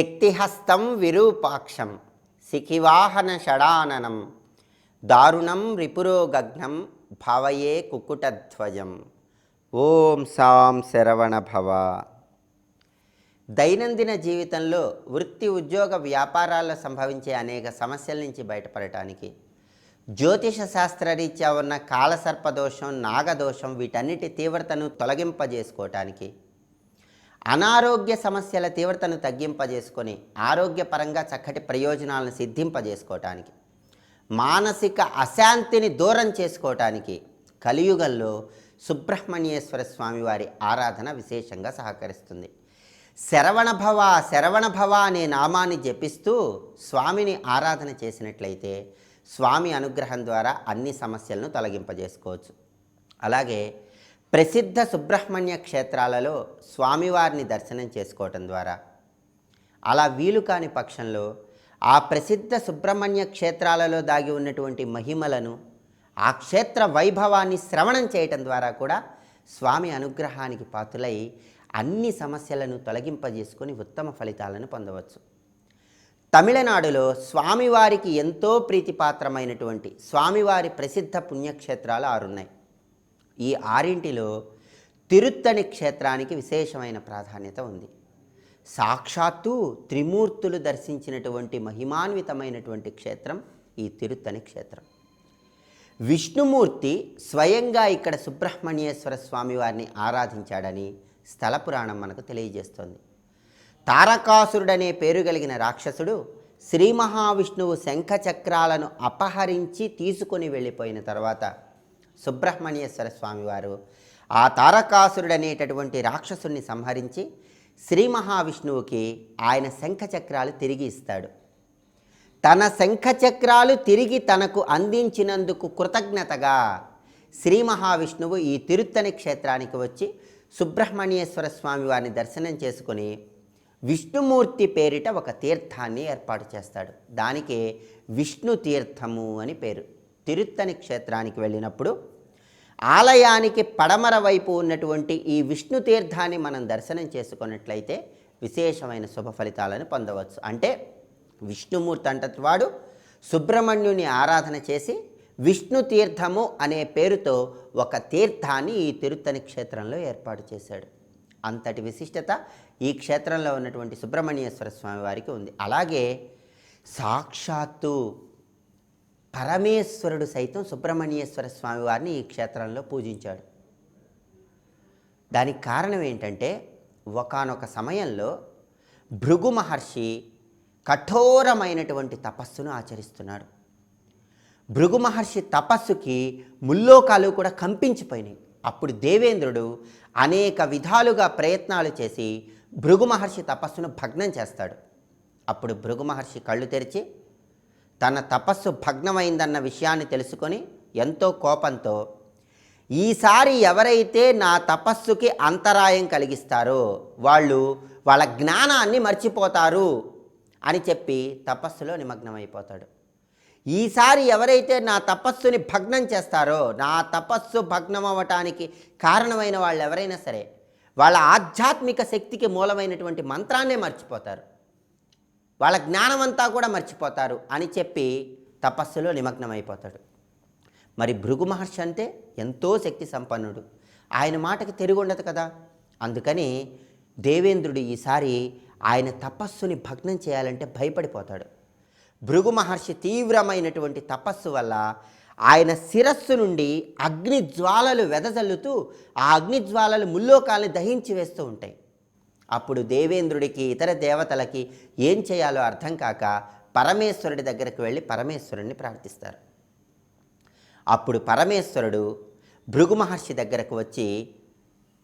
శక్తిహస్తం విరూపాక్షం శిఖివాహన షడాననం దారుణం రిపురోగగ్నం భావయే కుకుటధ్వజం. ఓం సాం శరవణ భవ. దైనందిన జీవితంలో వృత్తి ఉద్యోగ వ్యాపారాల్లో సంభవించే అనేక సమస్యల నుంచి బయటపడటానికి జ్యోతిష శాస్త్రరీత్యా ఉన్న కాలసర్పదోషం నాగదోషం వీటన్నిటి తీవ్రతను తొలగింపజేసుకోవటానికి అనారోగ్య సమస్యల తీవ్రతను తగ్గింపజేసుకొని ఆరోగ్యపరంగా చక్కటి ప్రయోజనాలను సిద్ధింపజేసుకోవటానికి మానసిక అశాంతిని దూరం చేసుకోవటానికి కలియుగంలో సుబ్రహ్మణ్యేశ్వర స్వామి వారి ఆరాధన విశేషంగా సహకరిస్తుంది. శరవణభవ శరవణభవ అనే నామాన్ని జపిస్తూ స్వామిని ఆరాధన చేసినట్లయితే స్వామి అనుగ్రహం ద్వారా అన్ని సమస్యలను తొలగింపజేసుకోవచ్చు. అలాగే ప్రసిద్ధ సుబ్రహ్మణ్య క్షేత్రాలలో స్వామివారిని దర్శనం చేసుకోవటం ద్వారా. అలా వీలు కాని పక్షంలో ఆ ప్రసిద్ధ సుబ్రహ్మణ్య క్షేత్రాలలో దాగి ఉన్నటువంటి మహిమలను ఆ క్షేత్ర వైభవాన్ని శ్రవణం చేయటం ద్వారా కూడా స్వామి అనుగ్రహానికి పాత్రులై అన్ని సమస్యలను తొలగింపజేసుకొని ఉత్తమ ఫలితాలను పొందవచ్చు. తమిళనాడులో స్వామివారికి ఎంతో ప్రీతిపాత్రమైనటువంటి స్వామివారి ప్రసిద్ధ పుణ్యక్షేత్రాలు ఆరున్నాయి. ఈ ఆరింటిలో తిరుత్తణి క్షేత్రానికి విశేషమైన ప్రాధాన్యత ఉంది. సాక్షాత్తు త్రిమూర్తులు దర్శించినటువంటి మహిమాన్వితమైనటువంటి క్షేత్రం ఈ తిరుత్తణి క్షేత్రం. విష్ణుమూర్తి స్వయంగా ఇక్కడ సుబ్రహ్మణ్యేశ్వర స్వామి వారిని ఆరాధించాడని స్థల పురాణం మనకు తెలియజేస్తోంది. తారకాసురుడనే పేరు కలిగిన రాక్షసుడు శ్రీ మహావిష్ణువు శంఖ చక్రాలను అపహరించి తీసుకొని వెళ్ళిపోయిన తర్వాత సుబ్రహ్మణ్యేశ్వర స్వామివారు ఆ తారకాసురుడనేటటువంటి రాక్షసుని సంహరించి శ్రీ మహావిష్ణువుకి ఆయన శంఖచక్రాలు తిరిగి ఇస్తాడు. తన శంఖచక్రాలు తిరిగి తనకు అందించినందుకు కృతజ్ఞతగా శ్రీ మహావిష్ణువు ఈ తిరుత్తని క్షేత్రానికి వచ్చి సుబ్రహ్మణ్యేశ్వర స్వామి వారిని దర్శనం చేసుకుని విష్ణుమూర్తి పేరిట ఒక తీర్థాన్ని ఏర్పాటు చేస్తాడు. దానికే విష్ణు తీర్థము అని పేరు. తిరుత్తని క్షేత్రానికి వెళ్ళినప్పుడు ఆలయానికి పడమర వైపు ఉన్నటువంటి ఈ విష్ణు తీర్థాన్ని మనం దర్శనం చేసుకున్నట్లయితే విశేషమైన శుభ ఫలితాలను పొందవచ్చు. అంటే విష్ణుమూర్తి అంటవాడు వాడు సుబ్రహ్మణ్యుని ఆరాధన చేసి విష్ణు తీర్థము అనే పేరుతో ఒక తీర్థాన్ని ఈ తిరుత్తని క్షేత్రంలో ఏర్పాటు చేశాడు. అంతటి విశిష్టత ఈ క్షేత్రంలో ఉన్నటువంటి సుబ్రహ్మణ్యేశ్వర స్వామి వారికి ఉంది. అలాగే సాక్షాత్తు పరమేశ్వరుడు సైతం సుబ్రహ్మణ్యేశ్వర స్వామి వారిని ఈ క్షేత్రంలో పూజించాడు. దానికి కారణం ఏంటంటే ఒకానొక సమయంలో భృగు మహర్షి కఠోరమైనటువంటి తపస్సును ఆచరిస్తున్నాడు. భృగు మహర్షి తపస్సుకి ముల్లోకాలు కూడా కంపించిపోయినాయి. అప్పుడు దేవేంద్రుడు అనేక విధాలుగా ప్రయత్నాలు చేసి భృగు మహర్షి తపస్సును భగ్నం చేస్తాడు. అప్పుడు భృగు మహర్షి కళ్ళు తెరిచి తన తపస్సు భగ్నమైందన్న విషయాన్ని తెలుసుకొని ఎంతో కోపంతో ఈసారి ఎవరైతే నా తపస్సుకి అంతరాయం కలిగిస్తారో వాళ్ళు వాళ్ళ జ్ఞానాన్ని మర్చిపోతారు అని చెప్పి తపస్సులో నిమగ్నమైపోతాడు. ఈసారి ఎవరైతే నా తపస్సుని భగ్నం చేస్తారో నా తపస్సు భగ్నం అవ్వటానికి కారణమైన వాళ్ళు ఎవరైనా సరే వాళ్ళ ఆధ్యాత్మిక శక్తికి మూలమైనటువంటి మంత్రాన్నే మర్చిపోతారు. వాళ్ళ జ్ఞానమంతా కూడా మర్చిపోతారు అని చెప్పి తపస్సులో నిమగ్నమైపోతాడు. మరి భృగు మహర్షి అంటే ఎంతో శక్తి సంపన్నుడు. ఆయన మాటకి తెరుగుండదు కదా. అందుకని దేవేంద్రుడు ఈసారి ఆయన తపస్సుని భగ్నం చేయాలంటే భయపడిపోతాడు. భృగు మహర్షి తీవ్రమైనటువంటి తపస్సు వల్ల ఆయన శిరస్సు నుండి అగ్ని జ్వాలలు వెదజల్లుతూ ఆ అగ్ని జ్వాలలు ముల్లోకాల్ని దహించి వేస్తూ ఉంటాయి. అప్పుడు దేవేంద్రుడికి ఇతర దేవతలకి ఏం చేయాలో అర్థం కాక పరమేశ్వరుడి దగ్గరకు వెళ్ళి పరమేశ్వరుణ్ణి ప్రార్థిస్తారు. అప్పుడు పరమేశ్వరుడు భృగు మహర్షి దగ్గరకు వచ్చి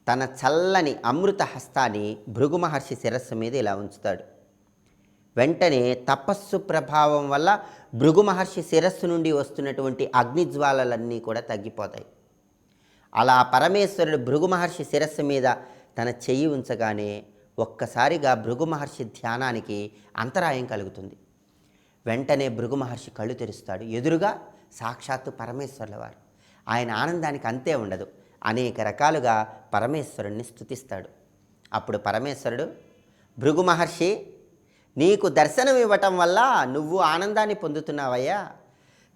తన చల్లని అమృత హస్తాన్ని భృగు మహర్షి శిరస్సు మీద ఇలా ఉంచుతాడు. వెంటనే తపస్సు ప్రభావం వల్ల భృగు మహర్షి శిరస్సు నుండి వస్తున్నటువంటి అగ్నిజ్వాలలన్నీ కూడా తగ్గిపోతాయి. అలా పరమేశ్వరుడు భృగు మహర్షి శిరస్సు మీద తన చెయ్యి ఉంచగానే ఒక్కసారిగా భృగు మహర్షి ధ్యానానికి అంతరాయం కలుగుతుంది. వెంటనే భృగు మహర్షి కళ్ళు తెరుస్తాడు. ఎదురుగా సాక్షాత్తు పరమేశ్వరుల వారు. ఆయన ఆనందానికి అంతే ఉండదు. అనేక రకాలుగా పరమేశ్వరుణ్ణి స్తుతిస్తాడు. అప్పుడు పరమేశ్వరుడు భృగు మహర్షి నీకు దర్శనం ఇవ్వటం వల్ల నువ్వు ఆనందాన్ని పొందుతున్నావయ్యా.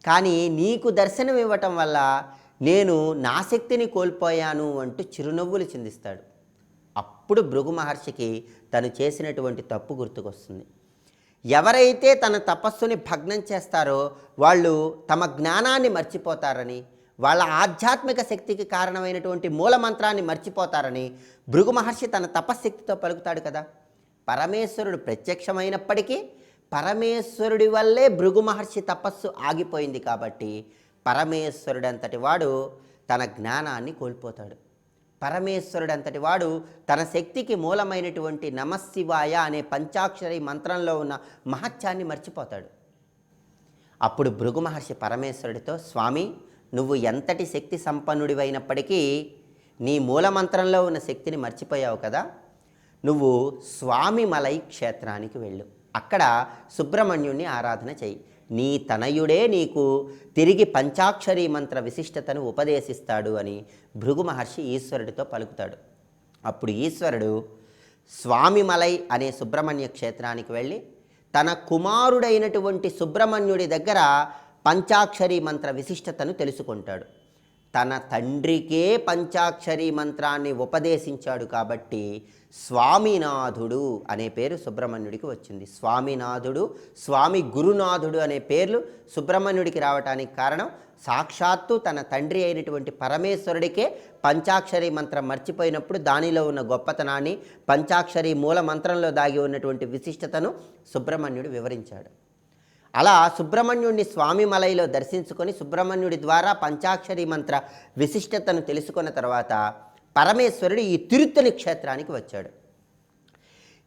కానీ నీకు దర్శనం ఇవ్వటం వల్ల నేను నా శక్తిని కోల్పోయాను అంటూ చిరునవ్వులు చిందిస్తాడు. అప్పుడు భృగు మహర్షికి తను చేసినటువంటి తప్పు గుర్తుకొస్తుంది. ఎవరైతే తన తపస్సుని భగ్నం చేస్తారో వాళ్ళు తమ జ్ఞానాన్ని మర్చిపోతారని వాళ్ళ ఆధ్యాత్మిక శక్తికి కారణమైనటువంటి మూలమంత్రాన్ని మర్చిపోతారని భృగు మహర్షి తన తపశ్శక్తితో పలుకుతాడు కదా. పరమేశ్వరుడు ప్రత్యక్షమైనప్పటికీ పరమేశ్వరుడి వల్లే భృగు మహర్షి తపస్సు ఆగిపోయింది కాబట్టి పరమేశ్వరుడంతటి వాడు తన జ్ఞానాన్ని కోల్పోతాడు. పరమేశ్వరుడంతటి వాడు తన శక్తికి మూలమైనటువంటి నమశివాయ అనే పంచాక్షరి మంత్రంలో ఉన్న మహత్యాన్ని మర్చిపోతాడు. అప్పుడు భృగు మహర్షి పరమేశ్వరుడితో స్వామి నువ్వు ఎంతటి శక్తి సంపన్నుడివైనప్పటికీ నీ మూలమంత్రంలో ఉన్న శక్తిని మర్చిపోయావు కదా. నువ్వు స్వామి మలై క్షేత్రానికి వెళ్ళు. అక్కడ సుబ్రహ్మణ్యుణ్ణి ఆరాధన చెయ్యి. నీ తనయుడే నీకు తిరిగి పంచాక్షరీ మంత్ర విశిష్టతను ఉపదేశిస్తాడు అని భృగు మహర్షి ఈశ్వరుడితో పలుకుతాడు. అప్పుడు ఈశ్వరుడు స్వామిమలై అనే సుబ్రహ్మణ్య క్షేత్రానికి వెళ్ళి తన కుమారుడైనటువంటి సుబ్రహ్మణ్యుడి దగ్గర పంచాక్షరీ మంత్ర విశిష్టతను తెలుసుకుంటాడు. తన తండ్రికే పంచాక్షరీ మంత్రాన్ని ఉపదేశించాడు కాబట్టి స్వామినాథుడు అనే పేరు సుబ్రహ్మణ్యుడికి వచ్చింది. స్వామినాథుడు స్వామి గురునాథుడు అనే పేర్లు సుబ్రహ్మణ్యుడికి రావటానికి కారణం సాక్షాత్తు తన తండ్రి అయినటువంటి పరమేశ్వరుడికే పంచాక్షరి మంత్రం మర్చిపోయినప్పుడు దానిలో ఉన్న గొప్పతనాన్ని పంచాక్షరి మూల మంత్రంలో దాగి ఉన్నటువంటి విశిష్టతను సుబ్రహ్మణ్యుడు వివరించాడు. అలా సుబ్రహ్మణ్యుడిని స్వామి మలైలో దర్శించుకొని సుబ్రహ్మణ్యుడి ద్వారా పంచాక్షరి మంత్ర విశిష్టతను తెలుసుకున్న తర్వాత పరమేశ్వరుడు ఈ తిరుత్తని క్షేత్రానికి వచ్చాడు.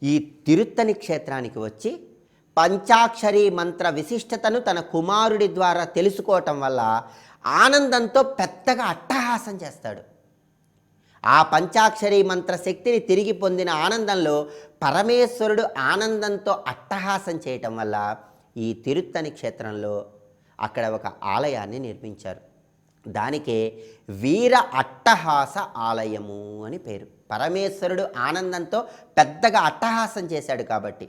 ఈ తిరుత్తని క్షేత్రానికి వచ్చి పంచాక్షరి మంత్ర విశిష్టతను తన కుమారుడి ద్వారా తెలుసుకోవటం వల్ల ఆనందంతో పెద్దగా అట్టహాసం చేస్తాడు. ఆ పంచాక్షరి మంత్ర శక్తిని తిరిగి పొందిన ఆనందంలో పరమేశ్వరుడు ఆనందంతో అట్టహాసం చేయటం వల్ల ఈ తిరుత్తని క్షేత్రంలో అక్కడ ఒక ఆలయాన్ని నిర్మించారు. దానికే వీర అట్టహాస ఆలయము అని పేరు. పరమేశ్వరుడు ఆనందంతో పెద్దగా అట్టహాసం చేశాడు కాబట్టి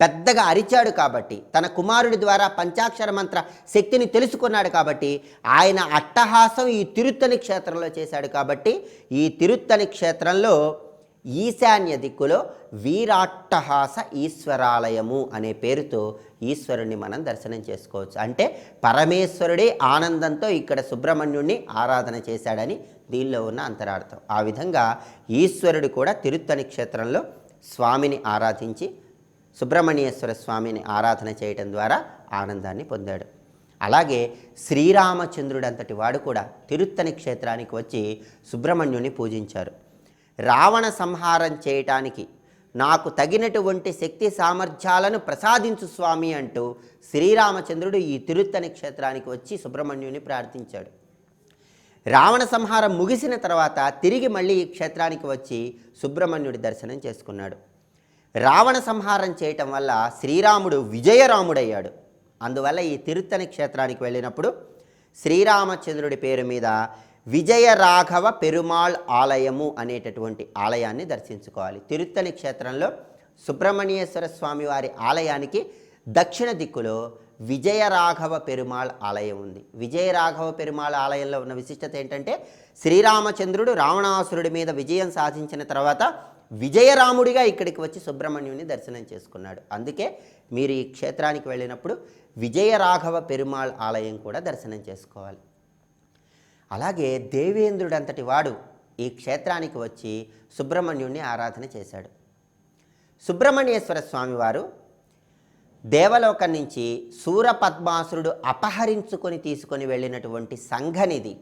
పెద్దగా అరిచాడు కాబట్టి తన కుమారుడి ద్వారా పంచాక్షర మంత్ర శక్తిని తెలుసుకున్నాడు కాబట్టి ఆయన అట్టహాసం ఈ తిరుత్తని క్షేత్రంలో చేశాడు కాబట్టి ఈ తిరుత్తని క్షేత్రంలో ఈశాన్య దిక్కులో వీరాట్టహాస ఈశ్వరాలయము అనే పేరుతో ఈశ్వరుణ్ణి మనం దర్శనం చేసుకోవచ్చు. అంటే పరమేశ్వరుడే ఆనందంతో ఇక్కడ సుబ్రహ్మణ్యుణ్ణి ఆరాధన చేశాడని దీనిలో ఉన్న అంతరార్థం. ఆ విధంగా ఈశ్వరుడు కూడా తిరుత్తని క్షేత్రంలో స్వామిని ఆరాధించి సుబ్రహ్మణ్యేశ్వర స్వామిని ఆరాధన చేయటం ద్వారా ఆనందాన్ని పొందాడు. అలాగే శ్రీరామచంద్రుడంతటి వాడు కూడా తిరుత్తని క్షేత్రానికి వచ్చి సుబ్రహ్మణ్యుని పూజించారు. రావణ సంహారం చేయటానికి నాకు తగినటువంటి శక్తి సామర్థ్యాలను ప్రసాదించు స్వామి అంటూ శ్రీరామచంద్రుడు ఈ తిరుత్తని క్షేత్రానికి వచ్చి సుబ్రహ్మణ్యుని ప్రార్థించాడు. రావణ సంహారం ముగిసిన తర్వాత తిరిగి మళ్ళీ ఈ క్షేత్రానికి వచ్చి సుబ్రహ్మణ్యుడి దర్శనం చేసుకున్నాడు. రావణ సంహారం చేయటం వల్ల శ్రీరాముడు విజయరాముడయ్యాడు. అందువల్ల ఈ తిరుత్తని క్షేత్రానికి వెళ్ళినప్పుడు శ్రీరామచంద్రుడి పేరు మీద విజయ రాఘవ పెరుమాళ్ ఆలయము అనేటటువంటి ఆలయాన్ని దర్శించుకోవాలి. తిరుత్తని క్షేత్రంలో సుబ్రహ్మణ్యేశ్వర స్వామి వారి ఆలయానికి దక్షిణ దిక్కులో విజయరాఘవ పెరుమాళ్ ఆలయం ఉంది. విజయరాఘవ పెరుమాళ్ ఆలయంలో ఉన్న విశిష్టత ఏంటంటే శ్రీరామచంద్రుడు రావణాసురుడి మీద విజయం సాధించిన తర్వాత విజయరాముడిగా ఇక్కడికి వచ్చి సుబ్రహ్మణ్యుని దర్శనం చేసుకున్నాడు. అందుకే మీరు ఈ క్షేత్రానికి వెళ్ళినప్పుడు విజయరాఘవ పెరుమాళ్ ఆలయం కూడా దర్శనం చేసుకోవాలి. అలాగే దేవేంద్రుడంతటి వాడు ఈ క్షేత్రానికి వచ్చి సుబ్రహ్మణ్యుణ్ణి ఆరాధన చేశాడు. సుబ్రహ్మణ్యేశ్వర స్వామివారు దేవలోకం నుంచి సూరపద్మాసురుడు అపహరించుకొని తీసుకొని వెళ్ళినటువంటి సంఘనిధి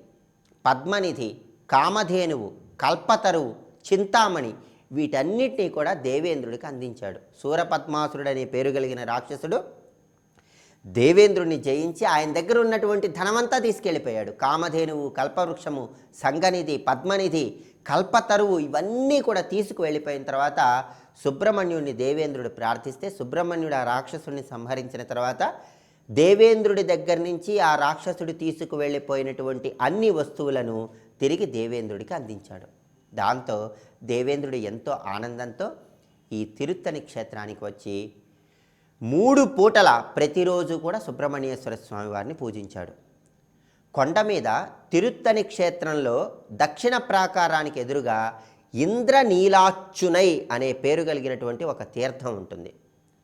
పద్మనిధి కామధేనువు కల్పతరువు చింతామణి వీటన్నిటినీ కూడా దేవేంద్రుడికి అందించాడు. సూరపద్మాసురుడు అనే పేరు కలిగిన రాక్షసుడు దేవేంద్రుణ్ణి జయించి ఆయన దగ్గర ఉన్నటువంటి ధనమంతా తీసుకెళ్ళిపోయాడు. కామధేనువు కల్పవృక్షము సంగనిధి పద్మనిధి కల్పతరువు ఇవన్నీ కూడా తీసుకువెళ్ళిపోయిన తర్వాత సుబ్రహ్మణ్యుడిని దేవేంద్రుడు ప్రార్థిస్తే సుబ్రహ్మణ్యుడు ఆ రాక్షసుడిని సంహరించిన తర్వాత దేవేంద్రుడి దగ్గర నుంచి ఆ రాక్షసుడు తీసుకువెళ్ళిపోయినటువంటి అన్ని వస్తువులను తిరిగి దేవేంద్రుడికి అందించాడు. దాంతో దేవేంద్రుడు ఎంతో ఆనందంతో ఈ తిరుత్తని క్షేత్రానికి వచ్చి మూడు పూటల ప్రతిరోజు కూడా సుబ్రహ్మణ్యేశ్వర స్వామి వారిని పూజించాడు. కొండ మీద తిరుత్తని క్షేత్రంలో దక్షిణ ప్రాకారానికి ఎదురుగా ఇంద్రనీలాచ్చునై అనే పేరు కలిగినటువంటి ఒక తీర్థం ఉంటుంది.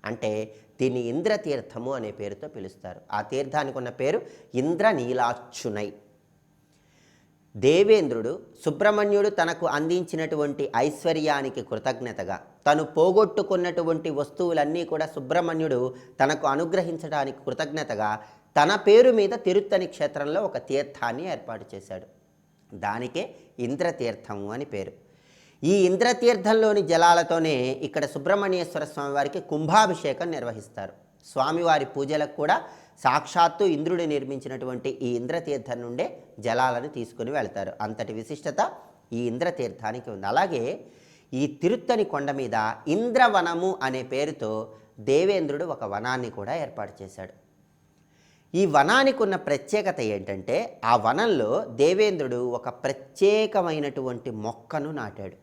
అంటే దీన్ని ఇంద్రతీర్థము అనే పేరుతో పిలుస్తారు. ఆ తీర్థానికి ఉన్న పేరు ఇంద్రనీలాచ్చునై. దేవేంద్రుడు సుబ్రహ్మణ్యుడు తనకు అందించినటువంటి ఐశ్వర్యానికి కృతజ్ఞతగా తను పోగొట్టుకున్నటువంటి వస్తువులన్నీ కూడా సుబ్రహ్మణ్యుడు తనకు అనుగ్రహించడానికి కృతజ్ఞతగా తన పేరు మీద తిరుత్తని క్షేత్రంలో ఒక తీర్థాన్ని ఏర్పాటు చేశాడు. దానికే ఇంద్రతీర్థము అని పేరు. ఈ ఇంద్రతీర్థంలోని జలాలతోనే ఇక్కడ సుబ్రహ్మణ్యేశ్వర స్వామి వారికి కుంభాభిషేకం నిర్వహిస్తారు. స్వామివారి పూజలకు కూడా సాక్షాత్తు ఇంద్రుడు నిర్మించినటువంటి ఈ ఇంద్రతీర్థం నుండే జలాలను తీసుకుని వెళ్తారు. అంతటి విశిష్టత ఈ ఇంద్రతీర్థానికి ఉంది. అలాగే ఈ తిరుత్తని కొండ మీద ఇంద్రవనము అనే పేరుతో దేవేంద్రుడు ఒక వనాన్ని కూడా ఏర్పాటు చేశాడు. ఈ వనానికి ఉన్న ప్రత్యేకత ఏంటంటే ఆ వనంలో దేవేంద్రుడు ఒక ప్రత్యేకమైనటువంటి మొక్కను నాటాడు.